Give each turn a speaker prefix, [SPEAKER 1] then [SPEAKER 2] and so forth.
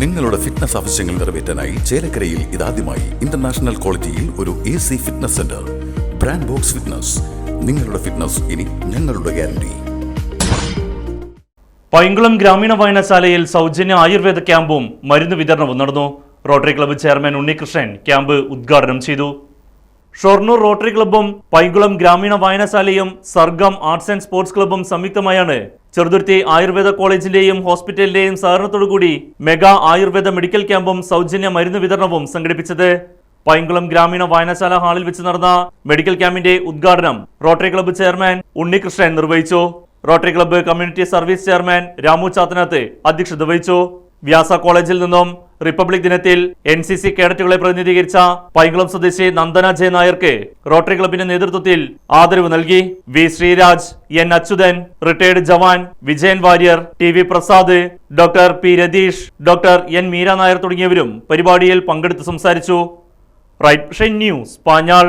[SPEAKER 1] നിങ്ങളുടെ ഫിറ്റ്നസ് ആവശ്യങ്ങൾ നിറവേറ്റാനായി ചേലക്കരയിൽ ഇതാദ്യമായി ഇന്റർനാഷണൽ ക്വാളിറ്റിയിൽ ഒരു A C fitness centre brand box fitness നിങ്ങളുടെ ഫിറ്റ്നസ് ഇനി ഞങ്ങളുടെ ഗ്യാരണ്ടി
[SPEAKER 2] പൈങ്കുളം ഗ്രാമീണ വായനശാലയിൽ സൗജന്യ ആയുർവേദ ക്യാമ്പും മരുന്ന് വിതരണവും നടന്നു. Rotary Club chairman Unnikrishnan camp ഉദ്ഘാടനം ചെയ്തു. ഷൊർണൂർ റോട്ടറി ക്ലബ്ബും പൈങ്കുളം ഗ്രാമീണ വായനശാലയും സർഗം ആർട്സ് ആൻഡ് സ്പോർട്സ് ക്ലബ്ബും സംയുക്തമായാണ്. ചെറുതുരുത്തി ആയുർവേദ കോളേജിന്റെയും ഹോസ്പിറ്റലിന്റെയും സഹകരണത്തോടുകൂടി മെഗാ ആയുർവേദ മെഡിക്കൽ ക്യാമ്പും സൗജന്യ മരുന്ന് വിതരണവും സംഘടിപ്പിച്ചത്. പൈങ്കുളം ഗ്രാമീണ വായനശാല ഹാളിൽ വെച്ച് നടന്ന മെഡിക്കൽ ക്യാമ്പിന്റെ ഉദ്ഘാടനം റോട്ടറി ക്ലബ്ബ് ചെയർമാൻ ഉണ്ണികൃഷ്ണൻ നിർവഹിച്ചു. Rotary Club community service chairman Ramu Chathanath അധ്യക്ഷത വഹിച്ചു. വ്യാസ കോളേജിൽ നിന്നും റിപ്പബ്ലിക് ദിനത്തിൽ എൻ സി സി കേഡറ്റുകളെ പ്രതിനിധീകരിച്ച പൈങ്കുളം സ്വദേശി നന്ദന ജെ നായർക്ക് റോട്ടറി ക്ലബിന്റെ നേതൃത്വത്തിൽ ആദരവ് നൽകി. V Sreeraj N Achuthan retired ജവാൻ Vijayan Warrier T V Prasad doctor P Ratheesh doctor N Meera Nair തുടങ്ങിയവരും പരിപാടിയിൽ പങ്കെടുത്ത് സംസാരിച്ചു. Right news Panjal.